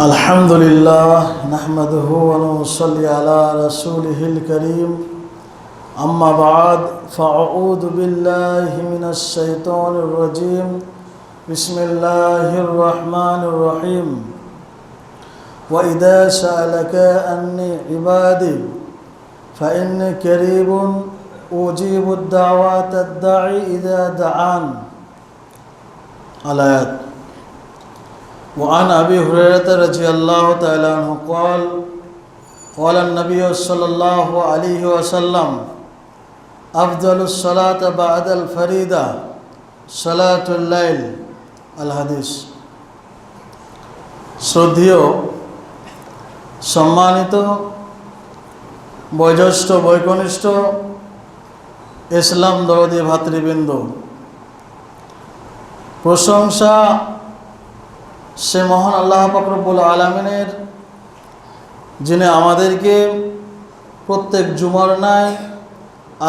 الحمد لله نحمده ونصلي على رسوله الكريم أما بعد فأعوذ بالله من الشيطان الرجيم بسم الله الرحمن الرحيم وإذا سألك أني عبادي فإني قريب أجيب الدعوات الداعي إذا دعان الآيات وعن أبي هريرة رضي الله تعالى عنه قال قال النبي صلى الله عليه وسلم أفضل الصلاة بعد الفريدة صلاة الليل الحديث শ্রদ্ধেয় সম্মানিত বয়োজ্যেষ্ঠ বৈকনিষ্ঠ ইসলাম দরদি ভাতৃবৃন্দ প্রশংসা সে মহান আল্লাহ পাকরবুল আলমিনের, যিনি আমাদেরকে প্রত্যেক জুমার নাই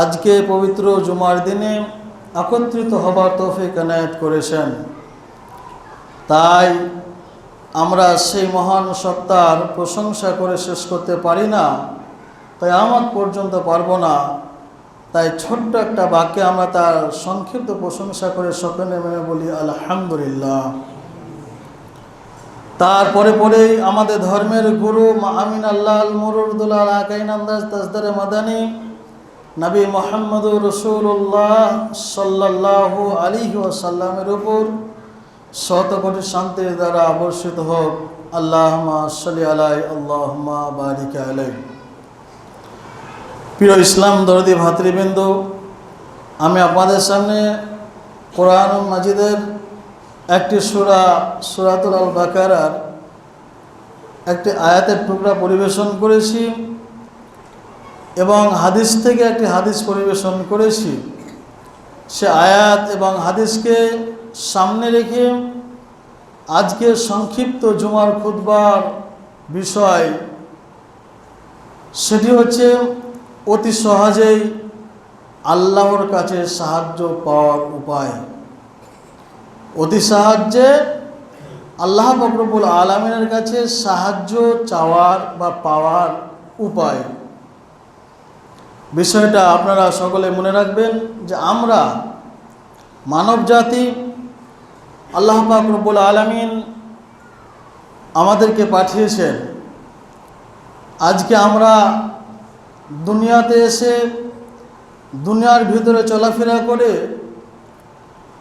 আজকে পবিত্র জুমার দিনে একত্রিত হবার তৌফিক এনায়ত করেছেন। তাই আমরা সেই মহান সত্তার প্রশংসা করে শেষ করতে পারি না তাই আমার পর্যন্ত পারব না। তাই ছোট্ট একটা বাক্যে আমরা তার সংক্ষিপ্ত প্রশংসা করে সকলে মেনে বলি, আলহামদুলিল্লাহ। তারপরে পরেই আমাদের ধর্মের গুরু আমিন আল্লাহ মুরুদুল্লাহ আকাইন আন্দাজ তাজদারে মাদানী নবী মোহাম্মদ রসুল্লাহ সাল্লাহ আলী ওসাল্লামের উপর শত কোটি শান্তির দ্বারা আবর্ষিত হোক। আল্লাহ সালি আলাই আল্লাহ বারিক আলাই। প্রিয় ইসলাম দরদি ভাতৃবৃন্দ, আমি আপনাদের সামনে কোরআন মাজিদের একটি সুরা, সুরাতুল আল বাকারার একটি আয়াতের টুকরা পরিবেশন করেছি এবং হাদিস থেকে একটি হাদিস পরিবেশন করেছি। সে আয়াত এবং হাদিসকে সামনে রেখে আজকে সংক্ষিপ্ত জুমার খুদবার বিষয়, সেটি হচ্ছে অতি সহজেই আল্লাহর কাছে সাহায্য পাওয়ার উপায়। অতি সাহায্যে আল্লাহ ফকরবুল আলমিনের কাছে সাহায্য চাওয়ার বা পাওয়ার উপায়। বিষয়টা আপনারা সকলে মনে রাখবেন যে আমরা মানব জাতি আল্লাহ ফকরবুল আলমিন আমাদেরকে পাঠিয়েছেন। আজকে আমরা দুনিয়াতে এসে দুনিয়ার ভিতরে চলাফেরা করে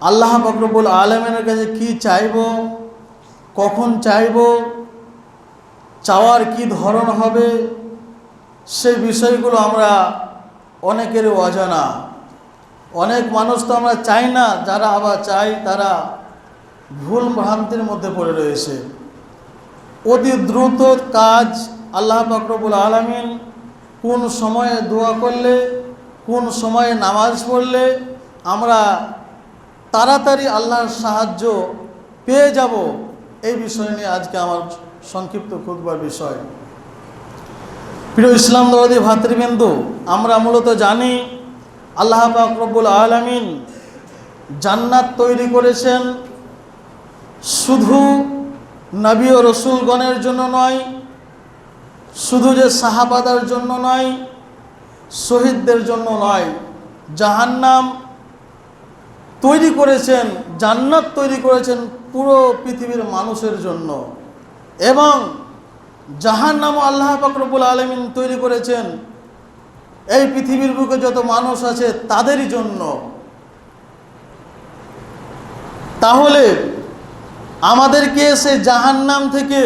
আল্লাহ ফকরবুল আলমের কাছে কি চাইব? কখন চাইব? চাওয়ার কি ধরন হবে? সেই বিষয়গুলো আমরা অনেকের অজানা। অনেক মানুষ তো আমরা চাই না, যারা আবার চাই তারা ভুল ভ্রান্তির মধ্যে পড়ে রয়েছে। অতি দ্রুত কাজ আল্লাহ ফকরবুল আলমিন কোন সময়ে দোয়া করলে, কোন সময়ে নামাজ পড়লে আমরা তাড়াতাড়ি আল্লাহর সাহায্য পেয়ে যাব এই বিষয় নিয়ে আজকে আমার সংক্ষিপ্ত খুদবার বিষয়। প্রিয় ইসলাম দরদি ভাতৃবৃন্দু, আমরা মূলত জানি আল্লাহ পাকরবুল আলমিন জান্নাত তৈরি করেছেন শুধু নবী ও রসুলগণের জন্য নয়, শুধু যে সাহাবাদার জন্য নয়, শহীদদের জন্য নয়, জাহান্নাম তৈরি করেছেন, জান্নাত তৈরি করেছেন পুরো পৃথিবীর মানুষের জন্য। এবং জাহান নাম আল্লাহ ফকরবুল আলমিন তৈরি করেছেন। এই পৃথিবীর বুকে যত মানুষ আছে তাদেরই জন্য। তাহলে আমাদেরকে সে জাহান নাম থেকে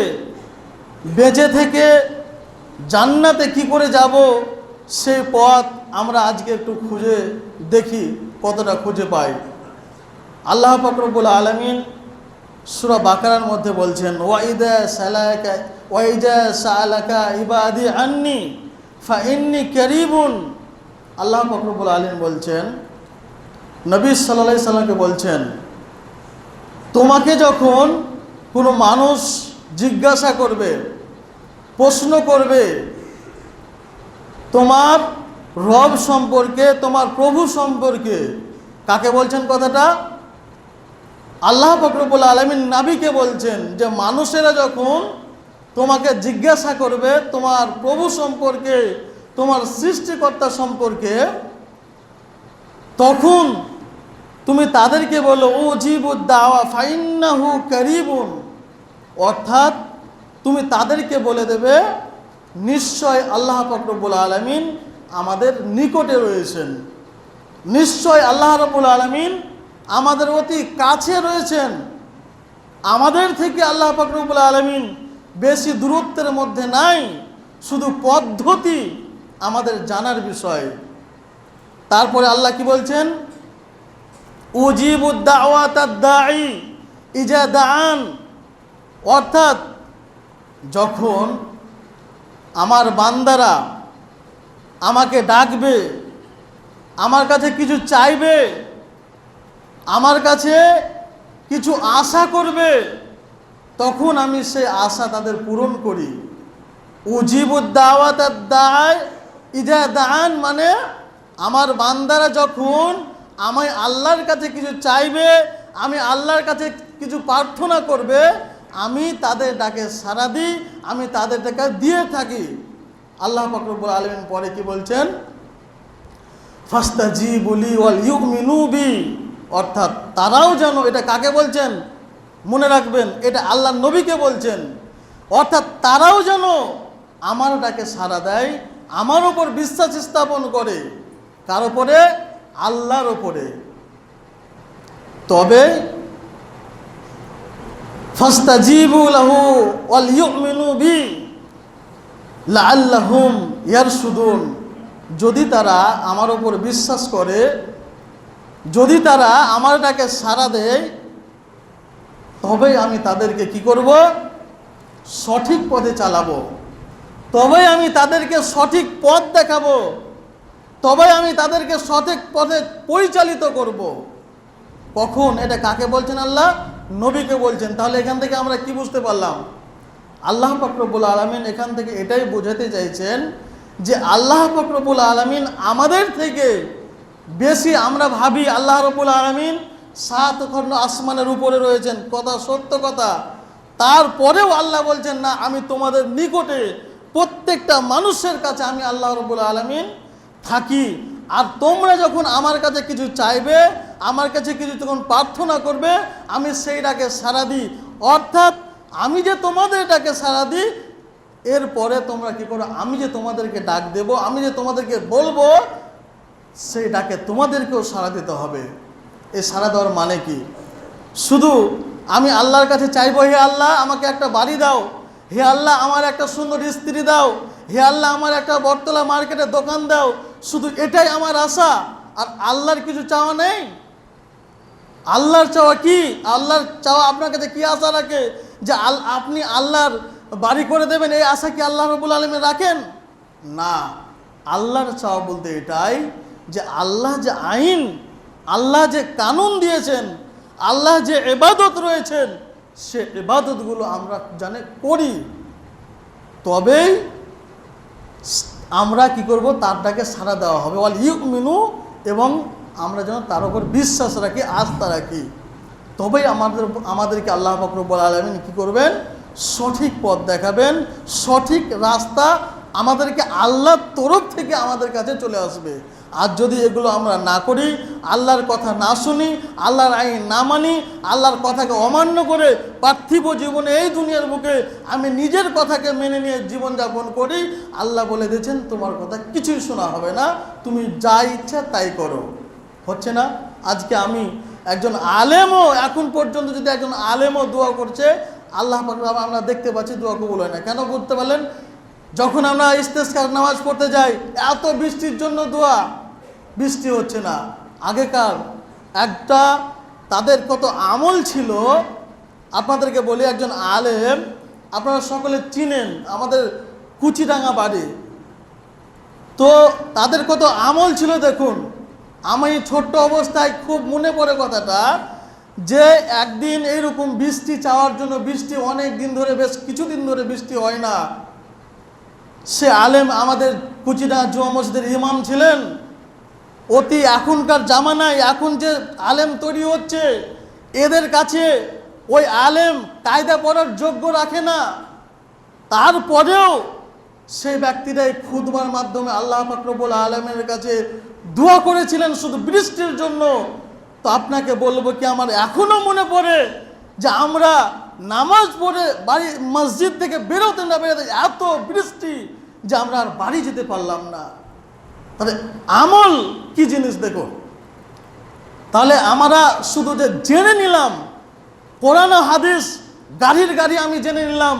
বেঁচে থেকে জান্নাতে কি করে যাব সেই পথ আমরা আজকে একটু খুঁজে দেখি, কতটা খুঁজে পাই। আল্লাহ ফকরবুল আলমিন সুরা বাকারার মধ্যে বলছেন ইবাদি আন্নি, ফা ইন্নি করিবুন। আল্লাহ ফকরবুল আলম বলছেন, নবী সাল্লা সাল্লামকে বলছেন, তোমাকে যখন কোনো মানুষ জিজ্ঞাসা করবে, প্রশ্ন করবে, তোমার রব সম্পর্কে, তোমার প্রভু সম্পর্কে, কাকে বলছেন কথাটা? আল্লাহ ফকরবুল আলমিন নাবিকে বলছেন যে মানুষেরা যখন তোমাকে জিজ্ঞাসা করবে তোমার প্রভু সম্পর্কে, তোমার সৃষ্টিকর্তা সম্পর্কে, তখন তুমি তাদেরকে বলো, ও জিবুদ্দাওয়া, ফাইন্নাহু করিবুন। অর্থাৎ তুমি তাদেরকে বলে দেবে, নিশ্চয় আল্লাহ ফকরবুল আলমিন আমাদের নিকটে রয়েছেন। নিশ্চয় আল্লাহ রবুল আলমিন আমাদের অতি কাছে রয়েছেন। আমাদের থেকে আল্লাহ ফকরবুল আলমিন বেশি দূরত্বের মধ্যে নাই, শুধু পদ্ধতি আমাদের জানার বিষয়। তারপরে আল্লাহ কি বলছেন? উজিবুদ্দাওয়াতাদ্দাই ইজা দান অর্থাৎ যখন আমার বান্দারা আমাকে ডাকবে, আমার কাছে কিছু চাইবে আমার কাছে কিছু আশা করবে, তখন আমি সে আশা তাদের পূরণ করি। উজিবুদ্দাওয়াত দায় ইজা দান মানে আমার বান্দারা যখন আমায় আল্লাহর কাছে কিছু চাইবে, আমি আল্লাহর কাছে কিছু প্রার্থনা করবে, আমি তাদের ডাকে সাড়া দিই, আমি তাদের ডাকে দিয়ে থাকি। আল্লাহ ফকরবুল আলমিন পরে কি বলছেন? ফাস্তা জি বলি ওয়াল ইউক মিনুবি অর্থাৎ তারাও যেন এটা কাকে বলছেন? মনে রাখবেন, এটা আল্লাহ নবীকে বলছেন। অর্থাৎ তারাও যেন আমার ডাকে সাড়া দেয়, আমার ওপর বিশ্বাস স্থাপন করে, কার ওপরে আল্লাহর ওপরে তবে যদি তারা আমার ওপর বিশ্বাস করে যদি তারা আমার ডাকে সাড়া দেয় তবে আমি তাদেরকে কি করব? সঠিক পথে চালাবো। তবে আমি তাদেরকে সঠিক পথ দেখাবো। তবে আমি তাদেরকে সঠিক পথে পরিচালিত করব। কখন? এটা কাকে বলছেন আল্লাহ? নবীকে বলছেন। তাহলে এখান থেকে আমরা কি বুঝতে পারলাম? আল্লাহ ফকরবুল আলমিন এখান থেকে এটাই বোঝাতে চাইছেন যে আল্লাহ ফকরবুল আলমিন আমাদের থেকে বেশি আমরা ভাবি আল্লাহ রবুল আলমিন সাত খণ্ড আসমানের উপরে রয়েছেন। কথা সত্য কথা। তারপরেও আল্লাহ বলছেন, না, আমি তোমাদের নিকটে প্রত্যেকটা মানুষের কাছে আমি আল্লাহ রবুল আলমিন থাকি। আর তোমরা যখন আমার কাছে কিছু চাইবে, আমার কাছে কিছু তখন প্রার্থনা করবে, আমি সেইটাকে সারা দিই। অর্থাৎ আমি যে তোমাদের ডাকে সারা দিই, এরপরে তোমরা কি করো? আমি যে তোমাদেরকে ডাক দেব, আমি যে তোমাদেরকে বলব সেই ডাকে তোমাদেরকেও সাড়া দিতে হবে। এই সাড়া দেওয়ার মানে কি? শুধু আমি আল্লাহর কাছে চাইব, হে আল্লাহ, আমাকে একটা বাড়ি দাও। হে আল্লাহ, আমার একটা সুন্দর স্ত্রী দাও। হে আল্লাহ, আমার একটা বটতলা মার্কেটে দোকান দাও। শুধু এটাই আমার আশা। আর আল্লাহর কিছু চাওয়া নেই? আল্লাহর চাওয়া কি? আল্লাহর চাওয়া আপনার কাছে কি আশা রাখে? যে আল আপনি আল্লাহর বাড়ি করে দেবেন, এই আশা কি আল্লাহ রবুল আলমে রাখেন? না। আল্লাহর চাওয়া বলতে এটাই যে আল্লাহ যে আইন, আল্লাহ যে কানুন দিয়েছেন, আল্লাহ যে এবাদত রয়েছেন, সে এবাদতগুলো আমরা জানে করি। তবেই আমরা কি করব? তার ডাকে সাড়া দেওয়া হবে। ওয়াল ইউক মিনু এবং আমরা যেন তার উপর বিশ্বাস রাখি, আস্থা রাখি। তবেই আমাদের আমাদেরকে আল্লাহ ফকরবুল আলমিন কী করবেন? সঠিক পথ দেখাবেন, সঠিক রাস্তা আমাদেরকে আল্লাহর তরফ থেকে আমাদের কাছে চলে আসবে। আর যদি এগুলো আমরা না করি, আল্লাহর কথা না শুনি, আল্লাহর আইন না মানি, আল্লাহর কথাকে অমান্য করে পার্থিব জীবনে এই দুনিয়ার বুকে আমি নিজের কথাকে মেনে নিয়ে জীবনযাপন করি, আল্লাহ বলে দিয়েছেন, তোমার কথা কিছুই শোনা হবে না, তুমি যা ইচ্ছা তাই করো। হচ্ছে না? আজকে আমি একজন আলেমও এখন পর্যন্ত যদি একজন আলেমও দোয়া করছে, আল্লাহ আমরা দেখতে পাচ্ছি, দোয়া কবুল হয় না। কেন করতে পারলেন? যখন আমরা ইস্তেস্কার নামাজ পড়তে যাই, এত বৃষ্টির জন্য দোয়া। বৃষ্টি হচ্ছে না। আগেকার একটা তাদের কত আমল ছিল, আপনাদেরকে বলি একজন আলেম, আপনারা সকলে চিনেন আমাদের কুচিডাঙ্গা বাড়ি। তো তাদের কত আমল ছিল দেখুন। আমি ছোট্ট অবস্থায় খুব মনে পড়ে কথাটা যে একদিন এইরকম বৃষ্টি চাওয়ার জন্য বৃষ্টি অনেক দিন ধরে, বেশ কিছুদিন ধরে বৃষ্টি হয় না। সে আলেম আমাদের কুচিডাঙ্গা জুয়া মসজিদের ইমাম ছিলেন। অতি এখনকার জামানায় এখন যে আলেম তৈরি হচ্ছে, এদের কাছে ওই আলেম কায়দা পড়ার যোগ্য রাখে না। তারপরেও সেই ব্যক্তিরাই খুদবার মাধ্যমে আল্লাহ ফাকরবুল আলমের কাছে দোয়া করেছিলেন শুধু বৃষ্টির জন্য। তো আপনাকে বলব কি, আমার এখনও মনে পড়ে যে আমরা নামাজ পড়ে বাড়ি, মসজিদ থেকে বেরোতে না বেরোতে এত বৃষ্টি যে আমরা আর বাড়ি যেতে পারলাম না। তাহলে আমল কি জিনিস দেখো? তাহলে আমরা শুধু যে জেনে নিলাম, কোরআন হাদিস গাড়ির গাড়ি আমি জেনে নিলাম,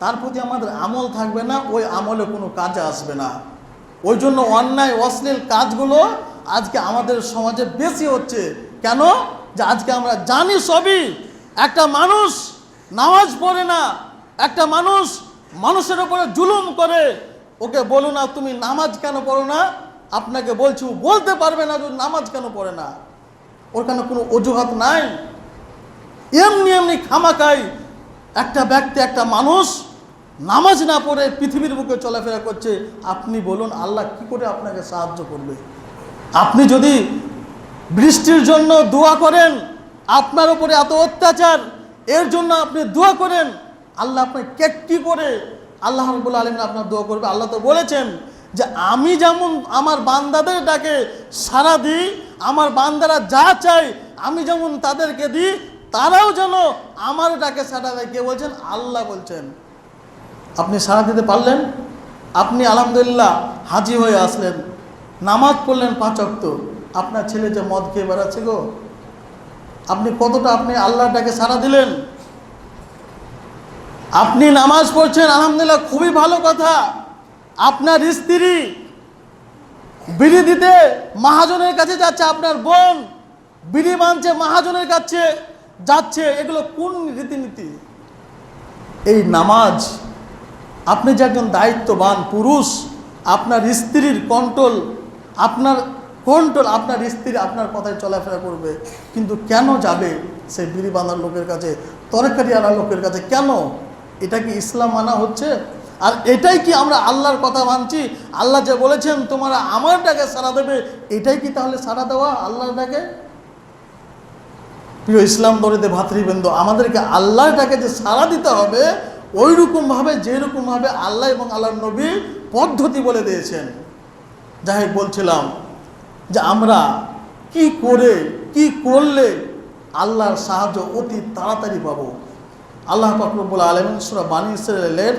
তার প্রতি আমাদের আমল থাকবে না, ওই আমলে কোনো কাজে আসবে না। ওই জন্য অন্যায়, অশ্লীল কাজগুলো আজকে আমাদের সমাজে বেশি হচ্ছে। কেন? যে আজকে আমরা জানি সবই। একটা মানুষ নামাজ পড়ে না, একটা মানুষ মানুষের উপরে জুলুম করে। ওকে বলো না, তুমি নামাজ কেন পড়ো না? আপনাকে বলছি, বলতে পারবে না যে নামাজ কেন পড়ে না। ওর কেন কোনো অজুহাত নাই? এমনি এমনি খামাকাই একটা ব্যক্তি, একটা মানুষ নামাজ না পড়ে পৃথিবীর বুকে চলাফেরা করছে। আপনি বলুন, আল্লাহ কি করে আপনাকে সাহায্য করবে? আপনি যদি বৃষ্টির জন্য দোয়া করেন, আপনার উপরে এত অত্যাচার, এর জন্য আপনি দোয়া করেন, আল্লাহ আপনার কে কী করে, আল্লাহ রবুল আলমিন আপনার দোয়া করবে। আল্লাহ তো বলেছেন যে আমি যেমন আমার বান্দাদের ডাকে সারা দিই, আমার বান্দারা যা চাই আমি যেমন তাদেরকে দিই, তারাও যেন আমার ডাকে সারা দেয়। কে বলছেন? আল্লাহ বলছেন। আপনি সারা দিতে পারলেন? আপনি আলহামদুলিল্লাহ হাজি হয়ে আসলেন। নামাজ পড়লেন পাঁচ অক্ত আপনার ছেলে যে মদ খেয়ে বেড়াচ্ছে গো। আপনি কতটা আপনি আল্লাহর ডাকে সারা দিলেন? আপনি নামাজ পড়ছেন, আলহামদুলিল্লাহ, খুবই ভালো কথা। আপনার স্ত্রী বিড়ি দিতে মহাজনের কাছে যাচ্ছে, আপনার বোন বিড়ি বাঁধছে মহাজনের কাছে যাচ্ছে, এগুলো কোন রীতিনীতি? এই নামাজ, আপনি যে একজন দায়িত্ববান পুরুষ, আপনার স্ত্রীর কন্ট্রোল, আপনার কন্ট্রোল, আপনার স্ত্রী আপনার কথায় চলাফেরা করবে, কিন্তু কেন যাবে সেই বিড়ি বাঁধার লোকের কাছে তরকারি আনা লোকের কাছে? কেন? এটা কি ইসলাম মানা হচ্ছে? আর এটাই কি আমরা আল্লাহর কথা মানছি? আল্লাহ যে বলেছেন, তোমরা আমার ডাকে সারা দেবে। এটাই কি তাহলে সারা দেওয়া আল্লাহর ডাকে? প্রিয় ইসলাম দরিতে ভাতৃবৃন্দ, আমাদেরকে আল্লাহটাকে যে সাড়া দিতে হবে ওই রকমভাবে যেরকমভাবে আল্লাহ এবং আল্লাহর নবী পদ্ধতি বলে দিয়েছেন। যাই বলছিলাম যে আমরা কি করে, কি করলে আল্লাহর সাহায্য অতি তাড়াতাড়ি পাবো? আল্লাহ পাকরবুল আলমিন সুরা বানী ইসরায়েলের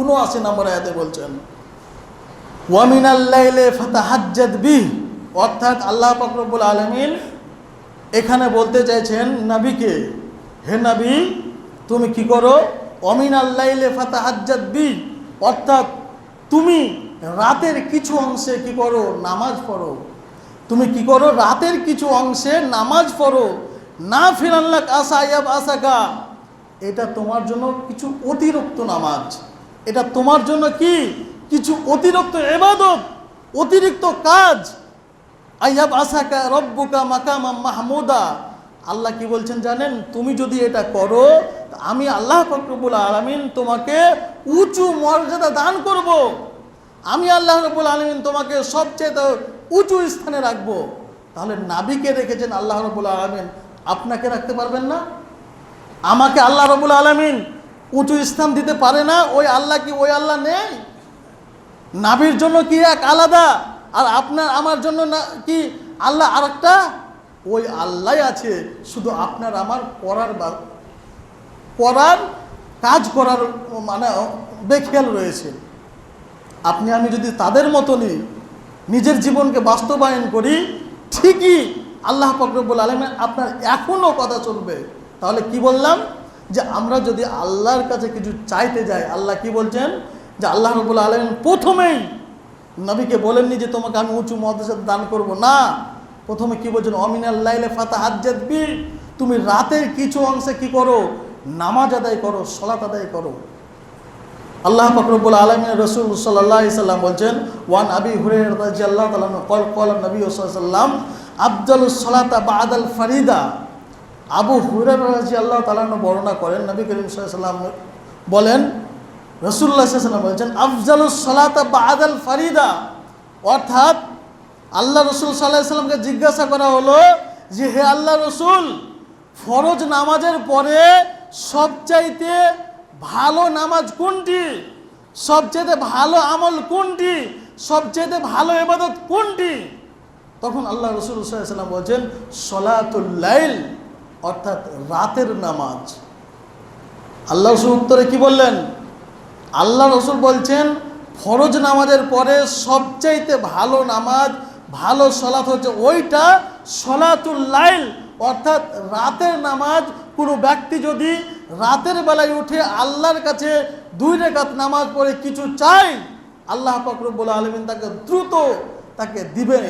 উনআশি নম্বর আয়াতে বলছেন ওয়ামিনাল্লাইলে ফাতাহাজ্জাদ বিহ অর্থাৎ আল্লাহ পাকরবুল আলমিন এখানে বলতে চাইছেন, নাবিকে, হে নাবি, তুমি কি করো? অমিন আল্লাইলে ফাতাহাজ্জাদ বি অর্থাৎ তুমি রাতের কিছু অংশে কি করো? নামাজ পড়ো। তুমি কি করো? রাতের কিছু অংশে নামাজ পড়ো। না ফিরাল্লাক আসা ইয়াব আসাকা এটা তোমার জন্য কিছু অতিরিক্ত নামাজ। এটা তোমার জন্য কি? কিছু অতিরিক্ত এবাদত অতিরিক্ত কাজ? আইহাব আসাকা রব্বুকা মাকামা মাহমুদা। আল্লাহ কি বলছেন জানেন? তুমি যদি এটা করো আমি আল্লাহ ফকরবুল আলমিন তোমাকে উঁচু মর্যাদা দান করব। আমি আল্লাহ রবুল আলমিন তোমাকে সবচেয়ে উঁচু স্থানে রাখব। তাহলে নাবিকে রেখেছেন আল্লাহ রবুল আলমিন। আপনাকে রাখতে পারবেন না? আমাকে আল্লাহ রবুল আলমিন উঁচু স্থান দিতে পারে না, ওই আল্লাহ কি, ওই আল্লাহ নেই? নাবির জন্য কি এক আলাদা? আর আপনার, আমার জন্য না, কি আল্লাহ আরেকটা? ওই আল্লাহ আছে, শুধু আপনার, আমার করার বা- করার কাজ করার মানে বেখেয়াল রয়েছে। আপনি, আমি যদি তাদের মতনই নিজের জীবনকে বাস্তবায়ন করি, ঠিকই আল্লাহ ফকরবুল আলমের আপনার এখনও কথা চলবে তাহলে কি বললাম? যে আমরা যদি আল্লাহর কাছে কিছু চাইতে যাই, আল্লাহ কি বলছেন? যে আল্লাহ রবুল আলমিন প্রথমেই নবীকে বলেননি যে তোমাকে আমি উঁচু মহাদেশের দান করব। না, প্রথমে কি বলছেন? অমিনাল্লাইলে ফাতা হাজ্জাদ বি, তুমি রাতের কিছু অংশে কি করো? নামাজ আদায় করো, সলাত আদায় করো। আল্লাহ ফকরবুল আলমিন রসুল সাল্লাহ সাল্লাম বলছেন, ওয়ান আবি হুরে আল্লাহ তালাম কল কল নবী সাল্লাম আফজাল সলাতা বা আদাল ফারিদা। আবু হুরের রাজি আল্লাহ তালান বর্ণনা করেন, নবী করিম সাল্লাম বলেন রসুল্লাহ সাল্লাম বলছেন আফজাল সলাতা বা আদাল ফারিদা। অর্থাৎ আল্লাহ রসুল সাল্লাহ সাল্লামকে জিজ্ঞাসা করা হলো যে, হে আল্লাহ রসুল, ফরজ নামাজের পরে সবচাইতে ভালো নামাজ কোনটি? সবচেয়ে ভালো আমল কোনটি? সবচেয়ে ভালো এবাদত কোনটি? তখন আল্লাহ রসুল সাল্লাম বলছেন, সলাতুল লাইল। অর্থাৎ রাতের নামাজ। আল্লাহ রসুল উত্তরে কি বললেন? আল্লাহ রসুল বলছেন, ফরজ নামাজের পরে সবচাইতে ভালো নামাজ, ভালো সলাত হচ্ছে ওইটা সলাতুল লাইল। অর্থাৎ রাতের নামাজ কোনো ব্যক্তি যদি রাতের বেলায় উঠে আল্লাহর কাছে দুই রেখাত নামাজ পড়ে কিছু চাই আল্লাহ পাকরবুল আলমিন তাকে দ্রুত তাকে দিবেন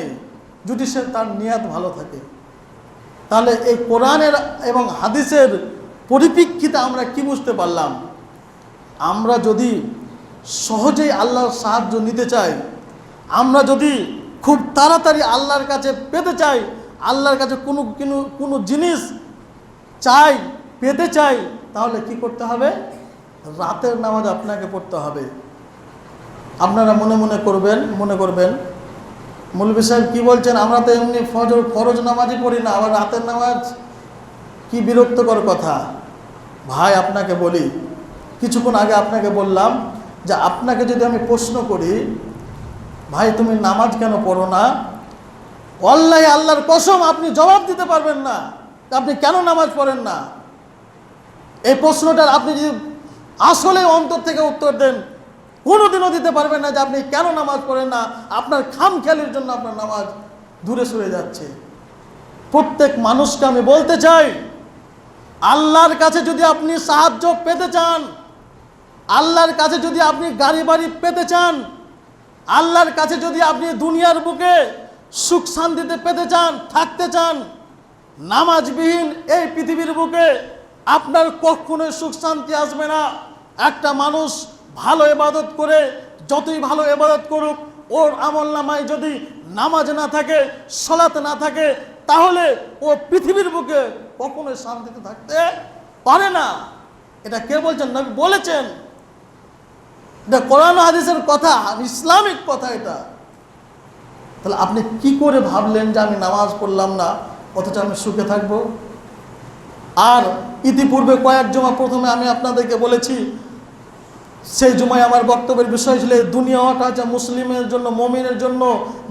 যদি সে তার নিয়াত ভালো থাকে। তাহলে এই কোরআনের এবং হাদিসের পরিপ্রেক্ষিতে আমরা কি বুঝতে পারলাম? আমরা যদি সহজেই আল্লাহর সাহায্য নিতে চাই, আমরা যদি খুব তাড়াতাড়ি আল্লাহর কাছে পেতে চাই, আল্লাহর কাছে কোনো কোনো কোনো জিনিস চাই, পেতে চাই, তাহলে কি করতে হবে? রাতের নামাজ আপনাকে পড়তে হবে। আপনারা মনে মনে করবেন মনে করবেন মৌলবী সাহেব কী বলছেন? আমরা তো এমনি ফজর, ফরজ নামাজই পড়ি না, আবার রাতের নামাজ? কি বিরক্তকর কথা। ভাই, আপনাকে বলি, কিছুক্ষণ আগে আপনাকে বললাম যে আপনাকে যদি আমি প্রশ্ন করি, ভাই, তুমি নামাজ কেন পড়ো না? অল্লাহ, আল্লাহর কসম, আপনি জবাব দিতে পারবেন না। আপনি কেন নামাজ পড়েন না? এই প্রশ্নটার আপনি যদি আসলে অন্তর থেকে উত্তর দেন কোনোদিনও দিতে পারবেন না যে আপনি কেন নামাজ পড়েন না। আপনার খাম খেয়ালের জন্য আপনার নামাজ দূরে সরে যাচ্ছে। প্রত্যেক মানুষকে আমি বলতে চাই, আল্লাহর কাছে যদি আপনি সাহায্য পেতে চান, আল্লাহর কাছে যদি আপনি গাড়ি বাড়ি পেতে চান, আল্লাহর কাছে যদি আপনি দুনিয়ার বুকে সুখ শান্তিতে পেতে চান, থাকতে চান, নামাজবিহীন এই পৃথিবীর বুকে আপনার কখনোই সুখ শান্তি আসবে না। একটা মানুষ ভালো এবাদত করে, যতই ভালো এবাদত করুক, ওর আমল নামায় যদি নামাজ না থাকে, সলাত না থাকে, তাহলে ও পৃথিবীর বুকে কখনোই শান্তিতে থাকতে পারে না। এটা কে বলছেন? নবী বলেছেন। এটা কোরআন হাদিসের কথা, ইসলামিক কথা এটা। তাহলে আপনি কি করে ভাবলেন যে আমি নামাজ পড়লাম না, অথচ আমি সুখে থাকব? আর ইতিপূর্বে কয়েক জমা প্রথমে আমি আপনাদেরকে বলেছি সেই জুমায় আমার বক্তব্যের বিষয় ছিল দুনিয়াটা হচ্ছে মুসলিমের জন্য, মমিনের জন্য,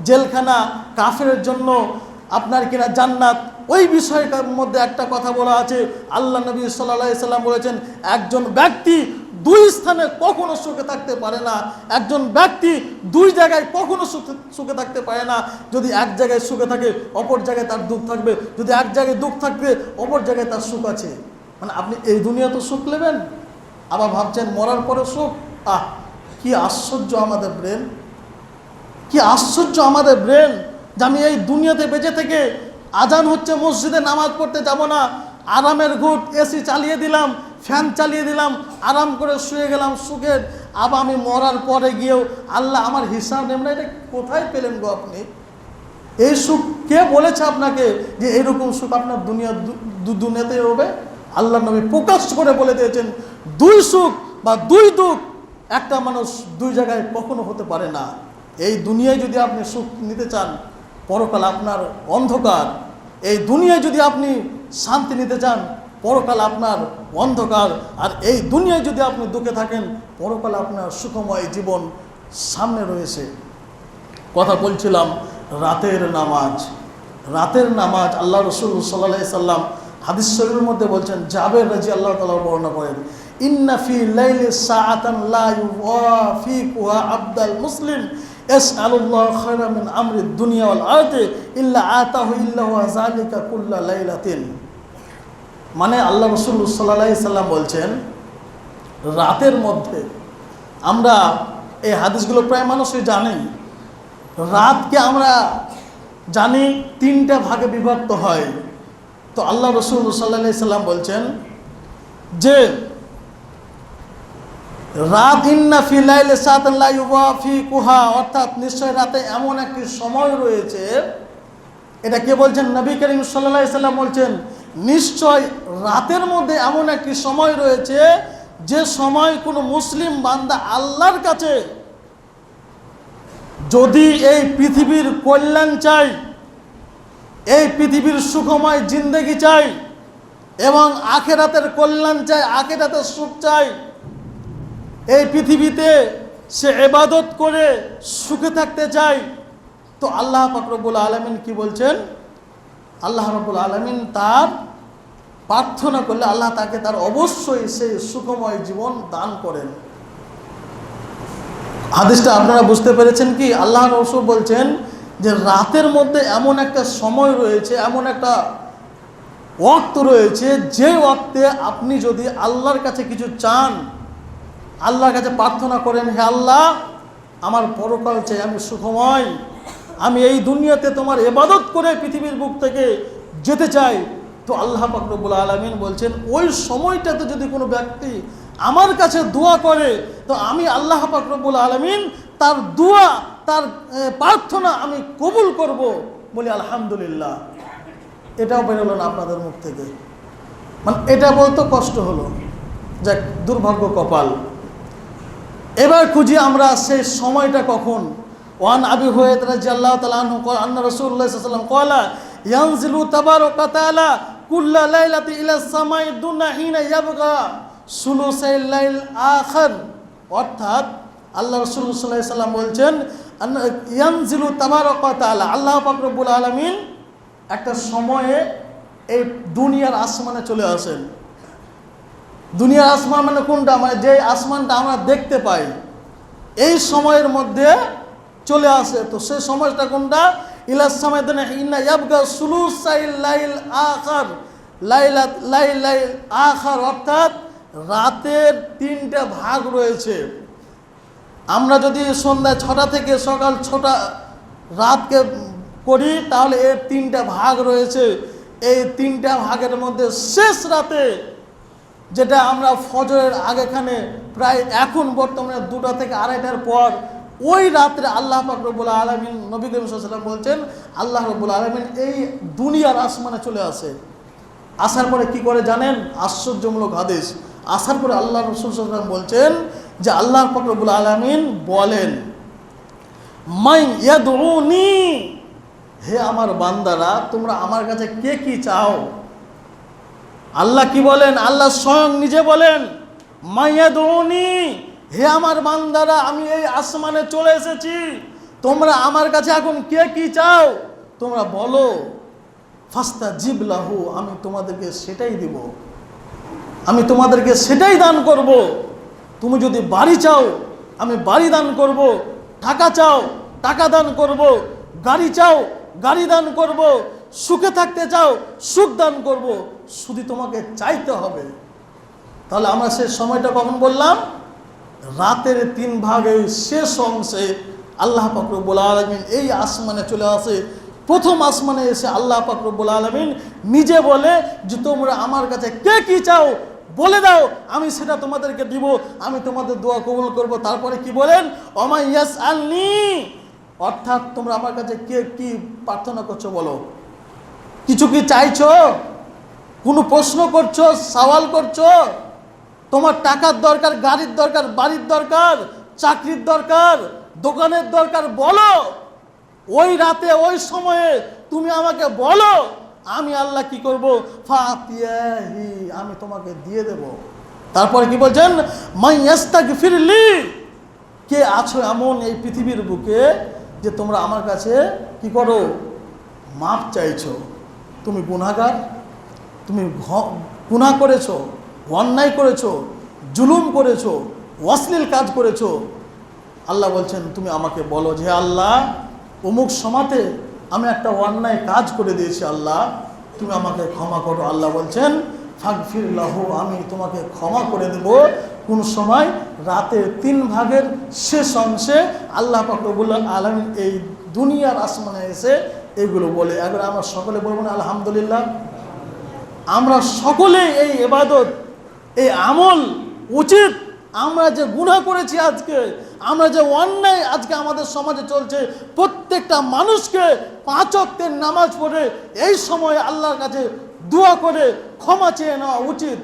জেলখানা কাফের জন্য, আপনার কিনা জান্নাত? ওই বিষয়টার মধ্যে একটা কথা বলা আছে। আল্লাহ নবী সাল্লাহ সাল্লাম বলেছেন, একজন ব্যক্তি দুই স্থানে কখনো সুখে থাকতে পারে না। একজন ব্যক্তি দুই জায়গায় কখনো সুখে সুখে থাকতে পারে না। যদি এক জায়গায় সুখে থাকে, অপর জায়গায় তার দুঃখ থাকবে। যদি এক জায়গায় দুঃখ থাকবে, অপর জায়গায় তার সুখ আছে। মানে আপনি এই দুনিয়া তো সুখ নেবেন? আবার ভাবছেন, মরার পরে সুখ? আহ, কি আশ্চর্য আমাদের ব্রেন। কি আশ্চর্য আমাদের ব্রেন যে আমি এই দুনিয়াতে বেঁচে থেকে আজান হচ্ছে, মসজিদে নামাজ পড়তে যাব না, আরামের ঘুট এসি চালিয়ে দিলাম, ফ্যান চালিয়ে দিলাম, আরাম করে শুয়ে গেলাম সুখের। আবার আমি মরার পরে গিয়েও আল্লাহ আমার হিসাব নেব না, এটা কোথায় পেলেন গো আপনি? এই সুখ কে বলেছে আপনাকে যে এরকম সুখ আপনার দুনিয়া দুনিয়াতে হবে? আল্লাহ নবী প্রকাশ করে বলে দিয়েছেন, দুই সুখ বা দুই দুঃখ, একটা মানুষ দুই জায়গায় কখনো হতে পারে না। এই দুনিয়ায় যদি আপনি সুখ নিতে চান, পরকাল আপনার অন্ধকার। এই দুনিয়ায় যদি আপনি শান্তি নিতে চান, পরকাল আপনার অন্ধকার। আর এই দুনিয়ায় যদি আপনি দুঃখে থাকেন, পরকাল আপনার সুখময় জীবন সামনে রয়েছে। কথা বলছিলাম রাতের নামাজ। রাতের নামাজ আল্লাহ রসুল সাল্লাহ সাল্লাম হাদিস শরীফের মধ্যে বলছেন, জাবের রাজি আল্লাহ তালা বর্ণনা করেন ইন্নাফি লাইলি সাআতান লা ইউওয়াফিকুহা আবদাল মুসলিম, ইয়াসআলুল্লাহ খায়রা মিন আমরি দুনিয়া ওয়াল আরদি, ইল্লা আতাহু ইল্লা ওয়া যালিকা কুল্লা লাইলাতিন। মানে আল্লাহ রসুল সাল্লাহ সাল্লাম বলছেন, রাতের মধ্যে আমরা এই হাদিসগুলো প্রায় মানুষই জানি। রাতকে আমরা জানি তিনটা ভাগে বিভক্ত হয়। তো আল্লাহ রসুল সাল্লাহ সাল্লাম বলছেন যে, রাত ইন্না ফি লাইলে সাতাল্লাহ ফি কুহা অর্থাৎ নিশ্চয় রাতে এমন একটি সময় রয়েছে, এটা কে বলছেন? নবী করিম সাল্লাহ সাল্লাম বলছেন, নিশ্চয় রাতের মধ্যে এমন একটি সময় রয়েছে যে সময় কোনো মুসলিম বান্দা আল্লাহর কাছে যদি এই পৃথিবীর কল্যাণ চাই এই পৃথিবীর সুখময় জিন্দগি চাই এবং আখেরাতের কল্যাণ চাই, আখেরাতের সুখ চাই। এই পৃথিবীতে সে এবাদত করে সুখে থাকতে চায় তো আল্লাহ ফাকরবুল আলমিন কি বলছেন? আল্লাহ রবুল আলমিন তার প্রার্থনা করলে আল্লাহ তাকে তার অবশ্যই সেই সুখময় জীবন দান করেন। হাদিসটা আপনারা বুঝতে পেরেছেন কি? আল্লাহ রসুল বলছেন যে রাতের মধ্যে এমন একটা সময় রয়েছে, এমন একটা ওয়াক্ত রয়েছে, যে ওয়াক্তে আপনি যদি আল্লাহর কাছে কিছু চান, আল্লাহর কাছে প্রার্থনা করেন, হে আল্লাহ, আমার পরকাল চাই, আমি সুখময়, আমি এই দুনিয়াতে তোমার এবাদত করে পৃথিবীর বুক থেকে যেতে চাই। তো আল্লাহ পাকরবুল আলমিন বলছেন, ওই সময়টাতে যদি কোনো ব্যক্তি আমার কাছে দোয়া করে, তো আমি আল্লাহ পাকরবুল আলমিন তার দোয়া তার প্রার্থনা আমি কবুল করব বলি আলহামদুলিল্লাহ। এটাও বেরোলো না আপনাদের মুখ থেকে। মানে এটা বলতে কষ্ট হলো। যাক, দুর্ভাগ্য কপাল। এবার খুঁজি আমরা সেই সময়টা কখন। ওয়ান আবি হয়ে তাআলা আনহু ক্বাল আন্না আলাইহি ওয়াসাল্লাম ক্বালা ইয়ানজিলু তাবারাকা তাআলা কুল্লা লাইলাতি ইলা সামাই দুনা হিনা ইয়াবগা। সুলুসাইল লাইল আখির, অর্থাৎ আল্লাহ রাসূল সাল্লাল্লাহু সাল্লাম বলছেন ইয়ানজিলু তাবারাকা তাআলা আল্লাহ পাক রব্বুল আলামিন একটা সময়ে এই দুনিয়ার আসমানে চলে আসেন। দুনিয়ার আসমান মানে কোনটা? মানে যে আসমানটা আমরা দেখতে পাই, এই সময়ের মধ্যে চলে আসে। তো সেই সময়টা কোনটা? ইলাস সময় ইন্না ইয়াবগা সুলুসাইল লাইল অর্থাৎ রাতের তিনটা ভাগ রয়েছে। আমরা যদি সন্ধ্যা ছটা থেকে সকাল ছটা রাতকে করি তাহলে এর তিনটা ভাগ রয়েছে। এই তিনটা ভাগের মধ্যে শেষ রাতে, যেটা আমরা ফজরের আগেখানে প্রায় এখন বর্তমানে দুটা থেকে আড়াইটার পর, ওই রাত্রে আল্লাহ রব্বুল আলমিন নবী করিম সাল্লাম বলছেন, আল্লাহ রব্বুল আলমিন এই দুনিয়ার আসমানে চলে আসে। আসার পরে কি করে জানেন? আশ্চর্যমূলক আদেশ আসার পরে আল্লাহ রসুল সাল্লাম বলছেন যে আল্লাহ পাক রব্বুল আলমিন বলেন, মাই ইয়াদউনি হে আমার বান্দারা, তোমরা আমার কাছে কে কি চাও? আল্লাহ কি বলেন? আল্লাহ স্বয়ং নিজে বলেন মাইয়াদৌনি হে আমার বান্দারা, আমি এই আসমানে চলে এসেছি। তোমরা আমার কাছে এখন কে কি চাও? তোমরা বলো ফাস্তা জিবলাহু আমি তোমাদেরকে সেটাই দিব। আমি তোমাদেরকে সেটাই দান করব। তুমি যদি বাড়ি চাও, আমি বাড়ি দান করব, টাকা চাও, টাকা দান করব, গাড়ি চাও, গাড়ি দান করব, সুখে থাকতে চাও, সুখ দান করব, শুধু তোমাকে চাইতে হবে। তাহলে আমরা সে সময়টা কখন বললাম? রাতের তিন ভাগের শেষ অংশে আল্লাহ পাকরবুল আলমিন এই আসমানে চলে আসে। প্রথম আসমানে এসে আল্লাহ পাকরবুল আলমিন নিজে বলে যে, তোমরা আমার কাছে কে কি চাও বলে দাও, আমি সেটা তোমাদেরকে দিব, আমি তোমাদের দোয়া কবুল করব। তারপরে কি বলেন? অমাই ইয়াস আলনি অর্থাৎ তোমরা আমার কাছে কে কি প্রার্থনা করছ বলো? কিছু কি চাইছো? কোনো প্রশ্ন করছ? সওয়াল করছ? তোমার টাকার দরকার, গাড়ির দরকার, বাড়ির দরকার, চাকরির দরকার, দোকানের দরকার বলো। ওই রাতে, ওই সময়ে তুমি আমাকে বলো। আমি আল্লাহ কি করব? ফাতিয়াহি, আমি তোমাকে দিয়ে দেব। তারপরে কি বলছেন? মাই ফিরলি কে আছো এমন এই পৃথিবীর বুকে যে তোমরা আমার কাছে কি করো? মাপ চাইছো। তুমি গুণাগার তুমি গুনাহ করেছ, অন্যায় করেছ, জুলুম করেছ, অশ্লীল কাজ করেছ। আল্লাহ বলছেন, তুমি আমাকে বলো যে, আল্লাহ, অমুক সমাতে আমি একটা অন্যায় কাজ করে দিয়েছি আল্লাহ, তুমি আমাকে ক্ষমা করো। আল্লাহ বলছেন, ফাগফির লাহ, আমি তোমাকে ক্ষমা করে দেব। কোন সময়? রাতের তিন ভাগের শেষ অংশে আল্লাহ পাকবুল্লাহ আলম এই দুনিয়ার আসমানে এসে এগুলো বলে। একবার আমরা সকলে বলব না, আলহামদুলিল্লাহ আমরা সকলে এই এবাদত এই আমল উচিত। আমরা যে গুণা করেছি আজকে আমরা যে অন্যায় আজকে আমাদের সমাজে চলছে, প্রত্যেকটা মানুষকে পাঁচ অক্টের নামাজ পড়ে এই সময় আল্লাহর কাছে দোয়া করে ক্ষমা চেয়ে নেওয়া উচিত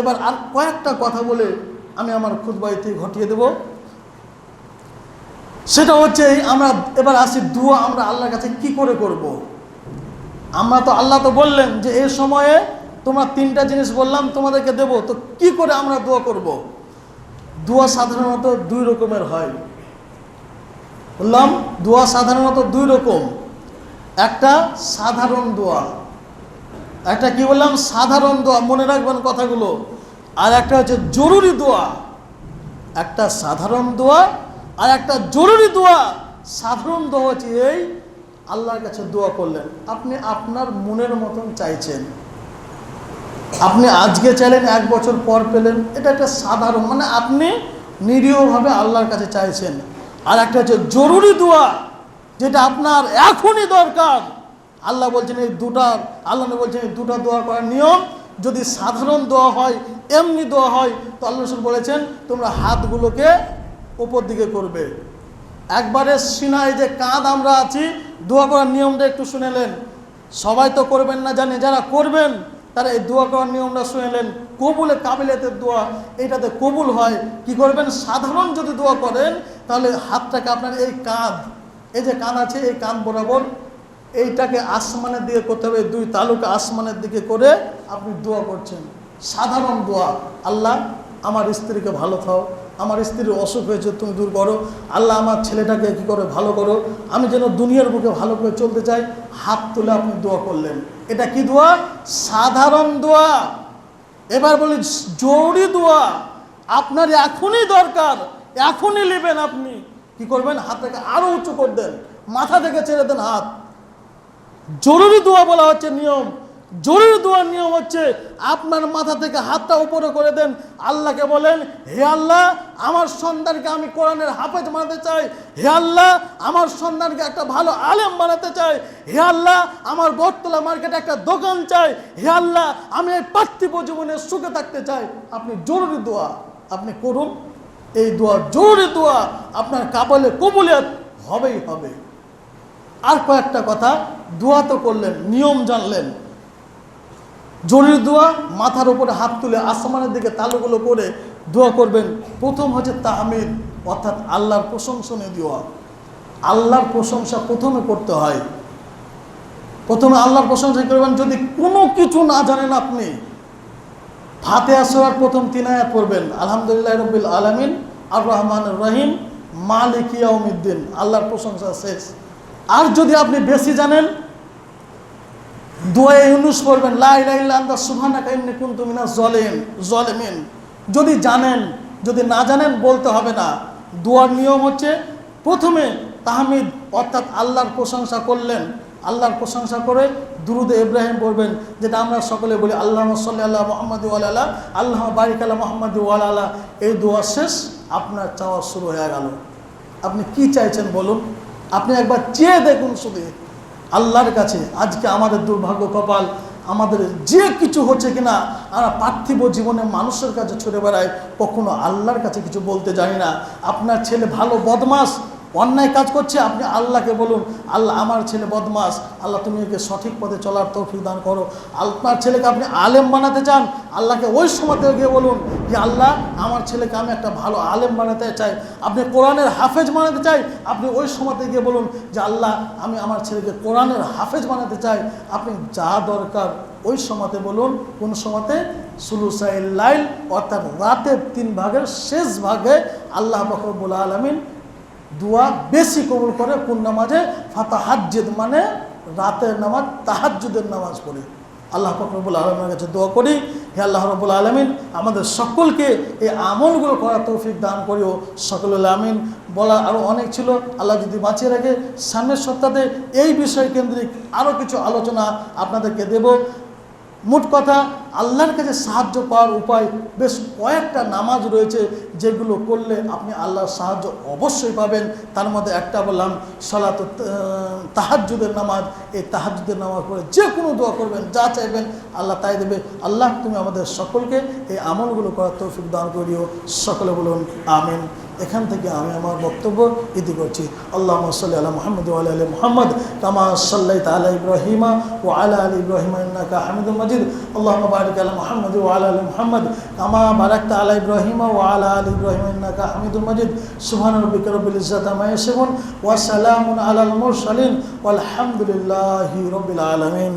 এবার আর কয়েকটা কথা বলে আমি আমার খুদবাইতে ঘটিয়ে দেব সেটা হচ্ছে আমরা এবার আসি দোয়া আমরা আল্লাহর কাছে কি করে করব। আমরা তো আল্লাহ তো বললেন যে এই সময়ে তোমরা তিনটা জিনিস বললাম তোমাদেরকে দেব, তো কি করে আমরা দোয়া করব। দোয়া সাধারণত দুই রকমের হয়। বললাম, দোয়া সাধারণত দুই রকম। একটা সাধারণ দোয়া। একটা কি বললাম? সাধারণ দোয়া। মনে রাখবেন কথাগুলো। আর একটা হচ্ছে জরুরি দোয়া। একটা সাধারণ দোয়া আর একটা জরুরি দোয়া। সাধারণ দোয়া হচ্ছে এই, আল্লাহর কাছে দোয়া করলেন। আপনি আপনার মনের মতন চাইছেন। আপনি আজকে চাইলেন, এক বছর পর পেলেন, এটা একটা সাধারণ মানে আপনি নিরীহভাবে আল্লাহর কাছে চাইছেন। আর একটা হচ্ছে জরুরি দোয়া, যেটা আপনার এখনই দরকার। আল্লাহ বলছেন এই দুটা, আল্লাহ বলছেন এই দুটা দোয়া করার নিয়ম, যদি সাধারণ দোয়া হয়, এমনি দোয়া হয়, তো আল্লাহ বলেছেন, তোমরা হাতগুলোকে ওপর দিকে করবে। একবারে সিনায় যে কাঁধ আমরা আছি, দোয়া করার নিয়মটা একটু শুনেলেন সবাই তো করবেন না জানি যারা করবেন তারা এই দোয়া করার নিয়মটা শুনেলেন কবুলে কাবিলেতের দোয়া, এটাতে কবুল হয়। কি করবেন? সাধারণ যদি দোয়া করেন, তাহলে হাতটাকে আপনার এই কাঁধ, এই যে কান আছে, এই কান বরাবর এইটাকে আসমানের দিকে করতে হবে, দুই তালুকে আসমানের দিকে করে আপনি দোয়া করছেন। সাধারণ দোয়া। আল্লাহ, আমার স্ত্রীকে ভালো খাও আমার স্ত্রীর অসুখ হয়েছে, তুমি দূর করো। আল্লাহ, আমার ছেলেটাকে কী করে ভালো করো? আমি যেন দুনিয়ার বুকে ভালো করে চলতে চাই, হাত তুলে আপনি দোয়া করলেন। এটা কি দোয়া? সাধারণ দোয়া। এবার বলি, জরুরি দোয়া। আপনার এখনই দরকার, এখনই নেবেন আপনি। কি করবেন? হাতটাকে আরও উঁচু করে দেন, মাথা থেকে ছেড়ে দেন হাত। জরুরি দোয়া বলা হচ্ছে নিয়ম। জরুরি দোয়ার নিয়ম হচ্ছে আপনার মাথা থেকে হাতটা উপরে করে দেন। আল্লাহকে বলেন, হে আল্লাহ, আমার সন্তানকে আমি কোরআনের হাফেজ বানাতে চাই। হে আল্লাহ, আমার সন্তানকে একটা ভালো আলেম বানাতে চাই। হে আল্লাহ, আমার বটতলা মার্কেটে একটা দোকান চাই। হে আল্লাহ, আমি এই পার্থিব জীবনে সুখে থাকতে চাই। আপনি জরুরি দোয়া, আপনি করুন। এই দোয়া জরুরি দোয়া আপনার কাপালে কবুলিয়াত হবেই হবে। আর কয়েকটা কথা, দোয়া তো করলেন, নিয়ম জানলেন। জরুরি দোয়া, মাথার উপরে হাত তুলে আসমানের দিকে তালুগুলো করে দোয়া করবেন। প্রথম হচ্ছে তাহমিদ অর্থাৎ আল্লাহর প্রশংসনীয় দোয়া। আল্লাহর প্রশংসা প্রথমে করতে হয়। প্রথমে আল্লাহর প্রশংসা করবেন। যদি কোনো কিছু না জানেন আপনি, ফাতে আসরার প্রথম তিন আয়াত পড়বেন, আলহামদুলিল্লাহ রবিল আলমিন আর রহমান রহিম, মালিক ইয়াউমিদ্দিন। আল্লাহর প্রশংসা শেষ। আর যদি আপনি বেশি জানেন দোয়ে ইউনুস পড়বেন লাইলাইল্লাহ সুহানা কাইন্নি কুন্তু মিনা জলেন জলেমিন। যদি জানেন, যদি না জানেন, বলতে হবে না। দোয়ার নিয়ম হচ্ছে প্রথমে তাহমিদ, অর্থাৎ আল্লাহর প্রশংসা করলেন। আল্লাহর প্রশংসা করে দুরুদে ইব্রাহিম বলবেন যেটা আমরা সকলে বলি আল্লাহ সাল্লি আল্লাহ মোহাম্মদ ওয়ালা আল্লাহ বারিক আল্লাহ মোহাম্মদ ওয়ালা এই দোয়া শেষ, আপনার চাওয়া শুরু হয়ে গেল। আপনি কি চাইছেন বলুন? আপনি একবার চেয়ে দেখুন শুধু আল্লাহর কাছে, আজকে আমাদের দুর্ভাগ্য কপাল, আমাদের যে কিছু হচ্ছে কিনা, আমরা পার্থিব জীবনে মানুষের কাছে ছুটে বেড়ায় কখনো আল্লাহর কাছে কিছু বলতে জানি না। আপনার ছেলে ভালো, বদমাস অন্যায় কাজ করছে, আপনি আল্লাহকে বলুন, আল্লাহ আমার ছেলে বদমাস, আল্লাহ তুমি একে সঠিক পথে চলার তৌফিক দান করো। আপনার ছেলেকে আপনি আলেম বানাতে চান, আল্লাহকে ওই সময়তে গিয়ে বলুন যে, আল্লাহ, আমার ছেলেকে আমি একটা ভালো আলেম বানাতে চাই, আপনি কোরআনের হাফেজ বানাতে চাই, আপনি ওই সময়তে গিয়ে বলুন যে, আল্লাহ, আমি আমার ছেলেকে কোরআনের হাফেজ বানাতে চাই। আপনি যা দরকার ওই সময়তে বলুন, কোন সময়তে সুলুসাইল লাইল, অর্থাৎ রাতের তিন ভাগের শেষ ভাগে আল্লাহ বকরবুল আলমিন দোয়া বেশি কবুল করে কোন নামাজে? ফাতা হাজ্জেদ মানে রাতের নামাজ, তাহাজ্জুদের নামাজ পড়ি। আল্লাহ ফকরবুল আলমের কাছে দোয়া করি, হে আল্লাহ রবুল আলমিন, আমাদের সকলকে এই আমলগুলো করার তৌফিক দান করিও। সকল আমিন। বলা আরও অনেক ছিল, আল্লাহ যদি বাঁচিয়ে রাখে, সামনের সপ্তাহে এই বিষয় কেন্দ্রিক আরও কিছু আলোচনা আপনাদেরকে দেব। মোট কথা, আল্লাহর কাছে সাহায্য পাওয়ার উপায় বেশ কয়েকটা নামাজ রয়েছে যেগুলো করলে আপনি আল্লাহর সাহায্য অবশ্যই পাবেন। তার মধ্যে একটা বললাম, সলাত তাহাজুদের নামাজ। এই তাহাজুদের নামাজ পড়ে যে কোনো দোয়া করবেন, যা চাইবেন আল্লাহ তাই দেবে। আল্লাহ তুমি আমাদের সকলকে এই আমলগুলো করার তৌফিক দান করিও। সকলে বলুন, আমিন। এখান থেকে আমি আমার বক্তব্য ইতি করছি। আল্লাহ সাল্লি আলা মোহাম্মদ ও আলা মোহাম্মদ কামা সাল্লাই তালা ইব্রাহিমা ও আলা আলী ইব্রাহিমা ইন্নাকা হামিদুল মজিদ। আল্লাহ বারিক আলা মোহাম্মদ ও আলা আলী মোহাম্মদ কামা বারাকতা আলা ইব্রাহিমা ও আলা আলী ইব্রাহিমা ইন্নাকা হামিদুল মজিদ। সুবহান রব্বিকা রব্বিল ইজ্জাতি আম্মা ইয়াসিফুন ওয়া সালামুন আলাল মুরসালিন। ওয়ালহামদুলিল্লাহি রব্বিল আলামিন।